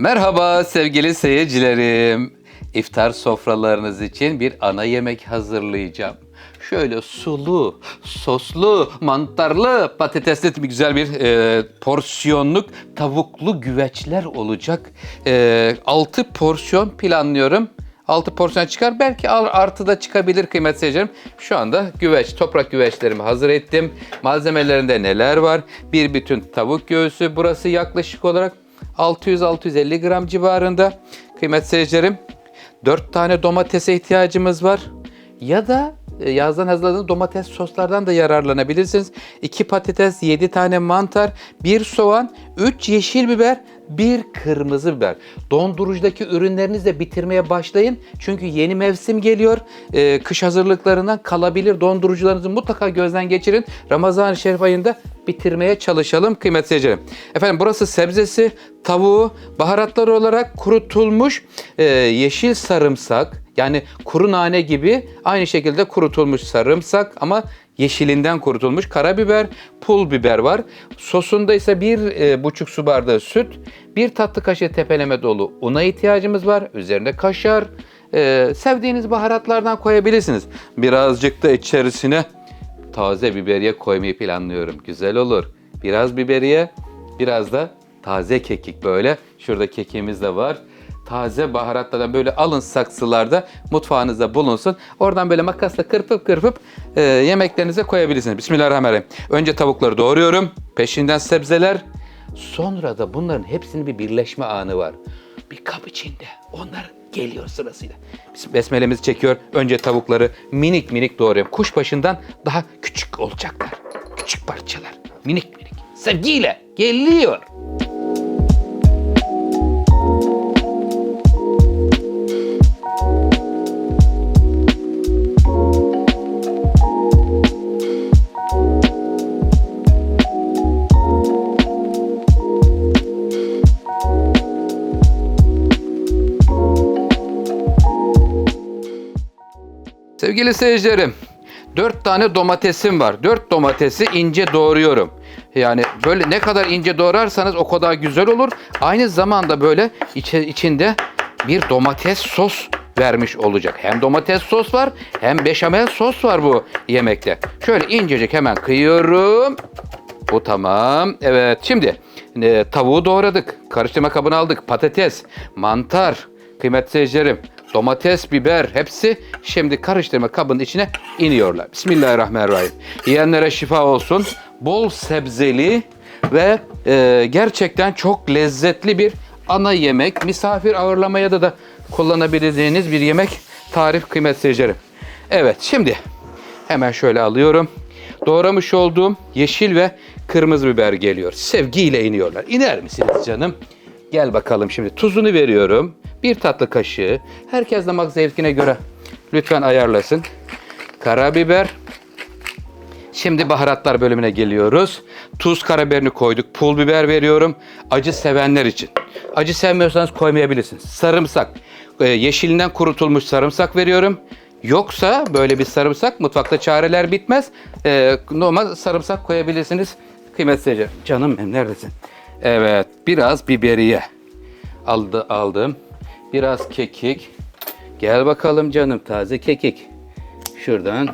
Merhaba sevgili seyircilerim. İftar sofralarınız için bir ana yemek hazırlayacağım. Şöyle sulu, soslu, mantarlı, patatesli bir güzel bir e, porsiyonluk tavuklu güveçler olacak. E, 6 porsiyon planlıyorum. 6 porsiyon çıkar. Belki artı da çıkabilir kıymetli seyircilerim. Şu anda güveç, toprak güveçlerimi hazır ettim. Malzemelerinde neler var? Bir bütün tavuk göğsü. Burası yaklaşık olarak 600-650 gram civarında. Kıymetli seyircilerim 4 tane domatese ihtiyacımız var. Ya da yazdan hazırladığınız domates soslardan da yararlanabilirsiniz. 2 patates, 7 tane mantar, 1 soğan, 3 yeşil biber, 1 kırmızı biber. Dondurucudaki ürünlerinizi de bitirmeye başlayın. Çünkü yeni mevsim geliyor. E, kış hazırlıklarından kalabilir. Dondurucularınızı mutlaka gözden geçirin. Ramazan-ı Şerif ayında bitirmeye çalışalım kıymetli seyircilerim. Efendim burası sebzesi, tavuğu, baharatlar olarak kurutulmuş e, yeşil sarımsak yani kuru nane gibi aynı şekilde kurutulmuş sarımsak ama yeşilinden kurutulmuş karabiber, pul biber var. Sosunda ise bir e, buçuk su bardağı süt, bir tatlı kaşığı tepeleme dolu una ihtiyacımız var. Üzerine kaşar, e, sevdiğiniz baharatlardan koyabilirsiniz. Birazcık da içerisine taze biberiye koymayı planlıyorum. Güzel olur. Biraz biberiye, biraz da taze kekik böyle. Şurada kekiğimiz de var. Taze baharatlardan böyle alın saksılarda mutfağınızda bulunsun. Oradan böyle makasla kırpıp kırpıp e, yemeklerinize koyabilirsiniz. Bismillahirrahmanirrahim. Önce tavukları doğruyorum. Peşinden sebzeler. Sonra da bunların hepsinin bir birleşme anı var. Bir kap içinde. Onlar geliyor sırasıyla. Besmelemizi çekiyor. Önce tavukları minik minik doğruyorum. Kuşbaşından daha küçük olacaklar. Küçük parçalar. Minik minik. Sevgiyle geliyor. Sevgili seyircilerim, 4 tane domatesim var. 4 domatesi ince doğruyorum. Yani böyle ne kadar ince doğrarsanız o kadar güzel olur. Aynı zamanda böyle içe- içinde bir domates sos vermiş olacak. Hem domates sos var hem beşamel sos var bu yemekte. Şöyle incecik hemen kıyıyorum. Bu tamam. Evet şimdi e, tavuğu doğradık. Karıştırma kabına aldık. Patates, mantar, kıymetli seyircilerim, domates, biber hepsi şimdi karıştırma kabının içine iniyorlar. Bismillahirrahmanirrahim. Yiyenlere şifa olsun. Bol sebzeli ve e, gerçekten çok lezzetli bir ana yemek. Misafir ağırlamaya da da kullanabileceğiniz bir yemek. Tarif kıymetli seyircilerim. Evet şimdi hemen şöyle alıyorum. Doğramış olduğum yeşil ve kırmızı biber geliyor. Sevgiyle iniyorlar. İner misiniz canım? Gel bakalım şimdi. Tuzunu veriyorum. Bir tatlı kaşığı. Herkes damak zevkine göre lütfen ayarlasın. Karabiber. Şimdi baharatlar bölümüne geliyoruz. Tuz, karabiberini koyduk. Pul biber veriyorum. Acı sevenler için. Acı sevmiyorsanız koymayabilirsiniz. Sarımsak. Ee, yeşilinden kurutulmuş sarımsak veriyorum. Yoksa böyle bir sarımsak mutfakta çareler bitmez. Ee, normal sarımsak koyabilirsiniz. Kıymetli. Canım benim neredesin? Evet biraz biberiye aldı, aldım. Biraz kekik. Gel bakalım canım taze kekik. Şuradan.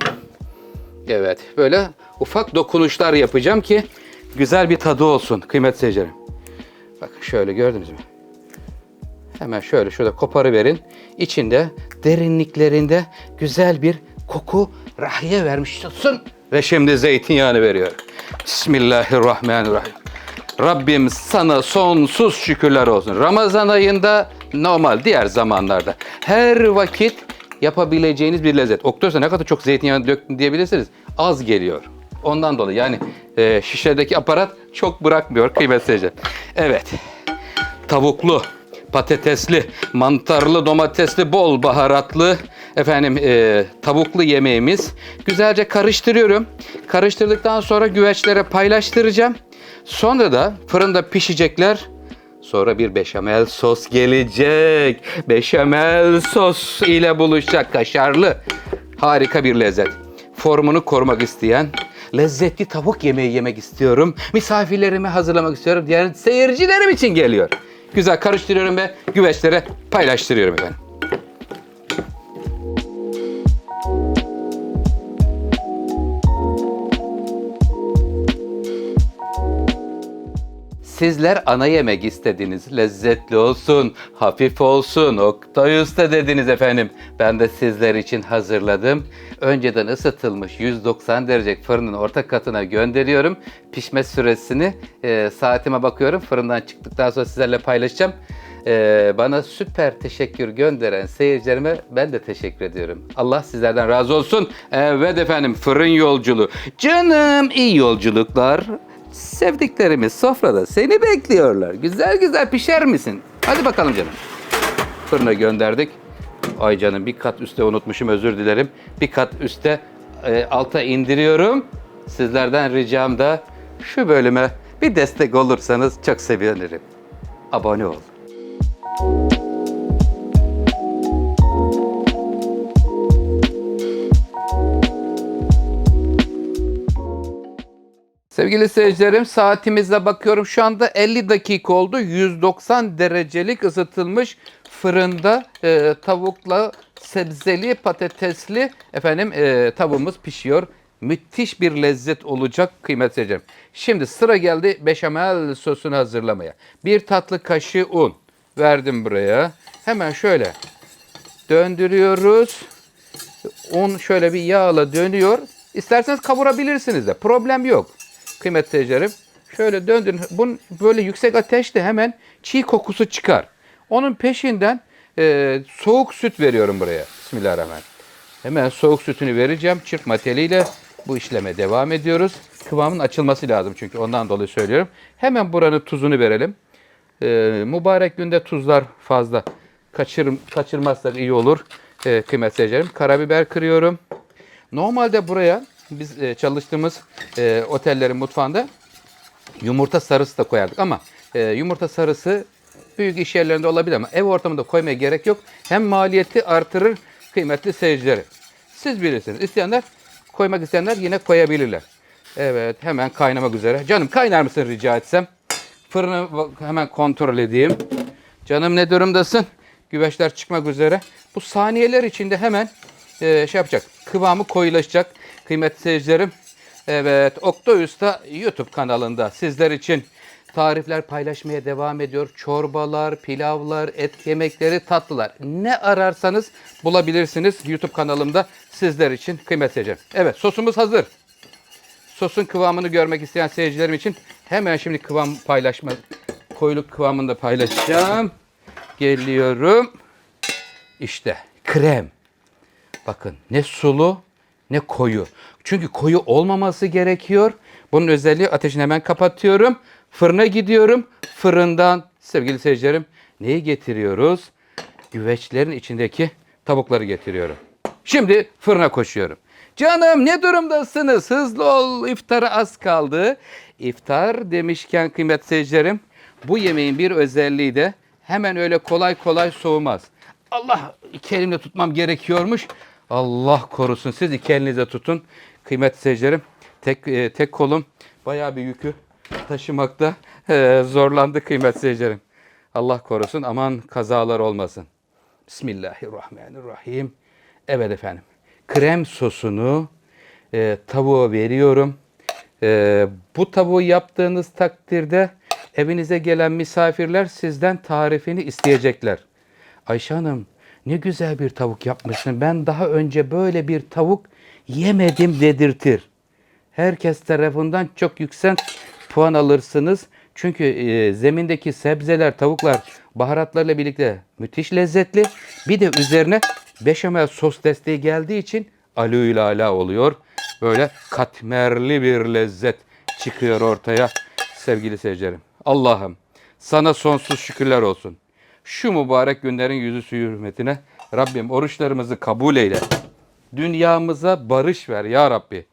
Evet böyle ufak dokunuşlar yapacağım ki güzel bir tadı olsun kıymetli seyircilerim. Bakın şöyle gördünüz mü? Hemen şöyle şurada koparı verin. İçinde derinliklerinde güzel bir koku rahiye vermiş olsun. Ve şimdi zeytinyağını veriyor. Bismillahirrahmanirrahim. Rabbim sana sonsuz şükürler olsun. Ramazan ayında normal diğer zamanlarda her vakit yapabileceğiniz bir lezzet. Oktorsa ne kadar çok zeytinyağı döktün diyebilirsiniz. Az geliyor. Ondan dolayı yani e, şişedeki aparat çok bırakmıyor kıymetli seyirciler. Evet. Tavuklu, patatesli, mantarlı, domatesli, bol baharatlı efendim e, tavuklu yemeğimiz. Güzelce karıştırıyorum. Karıştırdıktan sonra güveçlere paylaştıracağım. Sonra da fırında pişecekler. Sonra bir beşamel sos gelecek. Beşamel sos ile buluşacak kaşarlı. Harika bir lezzet. Formunu korumak isteyen, lezzetli tavuk yemeği yemek istiyorum. Misafirlerime hazırlamak istiyorum diyen seyircilerim için geliyor. güzel karıştırıyorum ve güveçlere paylaştırıyorum efendim. Sizler ana yemek istediniz. Lezzetli olsun, hafif olsun. Oktay Usta dediniz efendim. Ben de sizler için hazırladım. Önceden ısıtılmış 190 derece fırının orta katına gönderiyorum. Pişme süresini e, saatime bakıyorum. Fırından çıktıktan sonra sizlerle paylaşacağım. E, bana süper teşekkür gönderen seyircilerime ben de teşekkür ediyorum. Allah sizlerden razı olsun. Evet efendim fırın yolculuğu. Canım iyi yolculuklar. Sevdiklerimiz sofrada seni bekliyorlar. Güzel güzel pişer misin? Hadi bakalım canım. Fırına gönderdik. Ay canım bir kat üste unutmuşum özür dilerim. Bir kat üste e, alta indiriyorum. Sizlerden ricam da şu bölüme bir destek olursanız çok sevinirim. Abone ol. Sevgili seyircilerim saatimize bakıyorum. Şu anda 50 dakika oldu. 190 derecelik ısıtılmış fırında e, tavukla sebzeli patatesli efendim e, tavuğumuz pişiyor. Müthiş bir lezzet olacak kıymetli seyircilerim. Şimdi sıra geldi beşamel sosunu hazırlamaya. Bir tatlı kaşığı un verdim buraya. Hemen şöyle döndürüyoruz. Un şöyle bir yağla dönüyor. İsterseniz kavurabilirsiniz de. Problem yok. Kıymetli seyircilerim. Şöyle döndürün. Bunun böyle yüksek ateşte hemen çiğ kokusu çıkar. Onun peşinden e, soğuk süt veriyorum buraya. Bismillahirrahmanirrahim. Hemen soğuk sütünü vereceğim. Çırpma teliyle bu işleme devam ediyoruz. Kıvamın açılması lazım çünkü ondan dolayı söylüyorum. Hemen buranın tuzunu verelim. E, mübarek günde tuzlar fazla. Kaçır, kaçırmazsak iyi olur. E, kıymetli seyircilerim. Karabiber kırıyorum. Normalde buraya biz e, çalıştığımız e, otellerin mutfağında yumurta sarısı da koyardık ama e, yumurta sarısı büyük iş yerlerinde olabilir ama ev ortamında koymaya gerek yok. Hem maliyeti artırır kıymetli seyircileri. Siz bilirsiniz. İsteyenler koymak isteyenler yine koyabilirler. Evet hemen kaynamak üzere. Canım kaynar mısın rica etsem? Fırını hemen kontrol edeyim. Canım ne durumdasın? Güveçler çıkmak üzere. Bu saniyeler içinde hemen e, şey yapacak. Kıvamı koyulaşacak. Kıymetli seyircilerim. Evet Oktay Usta YouTube kanalında sizler için tarifler paylaşmaya devam ediyor. Çorbalar, pilavlar, et yemekleri, tatlılar. Ne ararsanız bulabilirsiniz YouTube kanalımda sizler için kıymetli seyircilerim. Evet sosumuz hazır. Sosun kıvamını görmek isteyen seyircilerim için hemen şimdi kıvam paylaşma, koyuluk kıvamını da paylaşacağım. Geliyorum. İşte krem. Bakın ne sulu ne koyu. Çünkü koyu olmaması gerekiyor. Bunun özelliği ateşini hemen kapatıyorum. Fırına gidiyorum. Fırından sevgili seyircilerim neyi getiriyoruz? Güveçlerin içindeki tavukları getiriyorum. Şimdi fırına koşuyorum. Canım ne durumdasınız? Hızlı ol iftara az kaldı. İftar demişken kıymetli seyircilerim bu yemeğin bir özelliği de hemen öyle kolay kolay soğumaz. Allah iki elimle tutmam gerekiyormuş. Allah korusun siz iki elinizle tutun. Kıymetli seyircilerim tek, e, tek kolum bayağı bir yükü taşımakta e, zorlandı kıymetli seyircilerim. Allah korusun aman kazalar olmasın. Bismillahirrahmanirrahim. Evet efendim. Krem sosunu e, tavuğa veriyorum. E, bu tavuğu yaptığınız takdirde evinize gelen misafirler sizden tarifini isteyecekler. Ayşe Hanım ne güzel bir tavuk yapmışsın. Ben daha önce böyle bir tavuk yemedim dedirtir. Herkes tarafından çok yüksek puan alırsınız. Çünkü e, zemindeki sebzeler, tavuklar baharatlarla birlikte müthiş lezzetli. Bir de üzerine beşamel sos desteği geldiği için alüyle oluyor. Böyle katmerli bir lezzet çıkıyor ortaya sevgili seyircilerim. Allah'ım sana sonsuz şükürler olsun. Şu mübarek günlerin yüzü suyu hürmetine Rabbim oruçlarımızı kabul eyle. Dünyamıza barış ver ya Rabbi.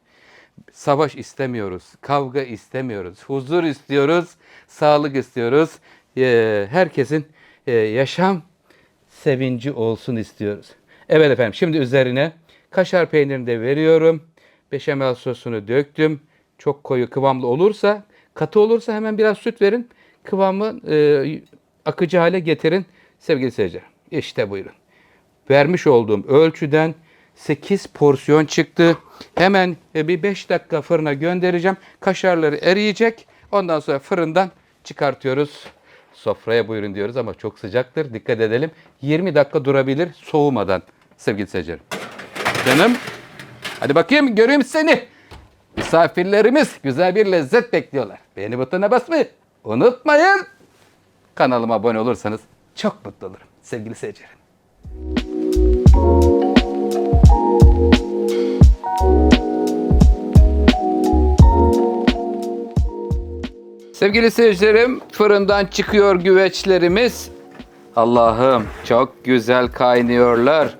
Savaş istemiyoruz, kavga istemiyoruz, huzur istiyoruz, sağlık istiyoruz. Ee, herkesin e, yaşam sevinci olsun istiyoruz. Evet efendim şimdi üzerine kaşar peynirini de veriyorum. Beşamel sosunu döktüm. Çok koyu kıvamlı olursa, katı olursa hemen biraz süt verin. Kıvamı e, akıcı hale getirin sevgili seyirciler. İşte buyurun. Vermiş olduğum ölçüden 8 porsiyon çıktı. Hemen e, bir 5 dakika fırına göndereceğim. Kaşarları eriyecek. Ondan sonra fırından çıkartıyoruz. Sofraya buyurun diyoruz ama çok sıcaktır. Dikkat edelim. 20 dakika durabilir soğumadan sevgili seyircilerim. Canım hadi bakayım göreyim seni. Misafirlerimiz güzel bir lezzet bekliyorlar. Beğeni butonuna basmayı unutmayın. Kanalıma abone olursanız çok mutlu olurum sevgili seyircilerim. Sevgili seyircilerim, fırından çıkıyor güveçlerimiz. Allah'ım çok güzel kaynıyorlar.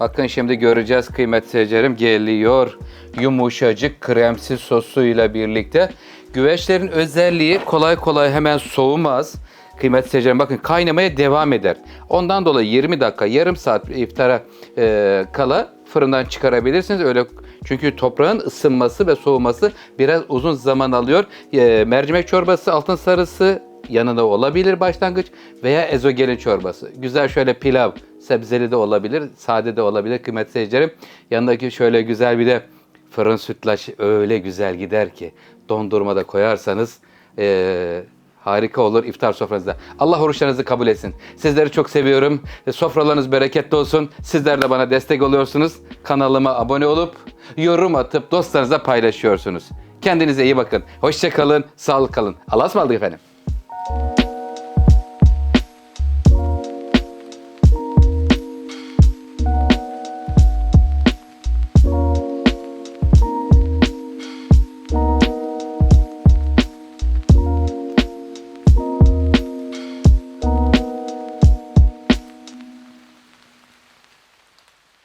Bakın şimdi göreceğiz kıymetli seyircilerim geliyor. Yumuşacık kremsi sosuyla birlikte. Güveçlerin özelliği kolay kolay hemen soğumaz. Kıymetli seyircilerim bakın kaynamaya devam eder. Ondan dolayı 20 dakika, yarım saat iftara e, kala fırından çıkarabilirsiniz. Öyle çünkü toprağın ısınması ve soğuması biraz uzun zaman alıyor. E, mercimek çorbası, altın sarısı yanında olabilir başlangıç veya ezogelin çorbası. Güzel şöyle pilav, sebzeli de olabilir, sade de olabilir kıymetli seyircilerim. Yanındaki şöyle güzel bir de fırın sütlaç öyle güzel gider ki dondurmada koyarsanız eee Harika olur iftar sofranızda. Allah oruçlarınızı kabul etsin. Sizleri çok seviyorum. Sofralarınız bereketli olsun. Sizler de bana destek oluyorsunuz. Kanalıma abone olup yorum atıp dostlarınızla paylaşıyorsunuz. Kendinize iyi bakın. Hoşça kalın, sağlık kalın. Allah'a ısmarladık efendim.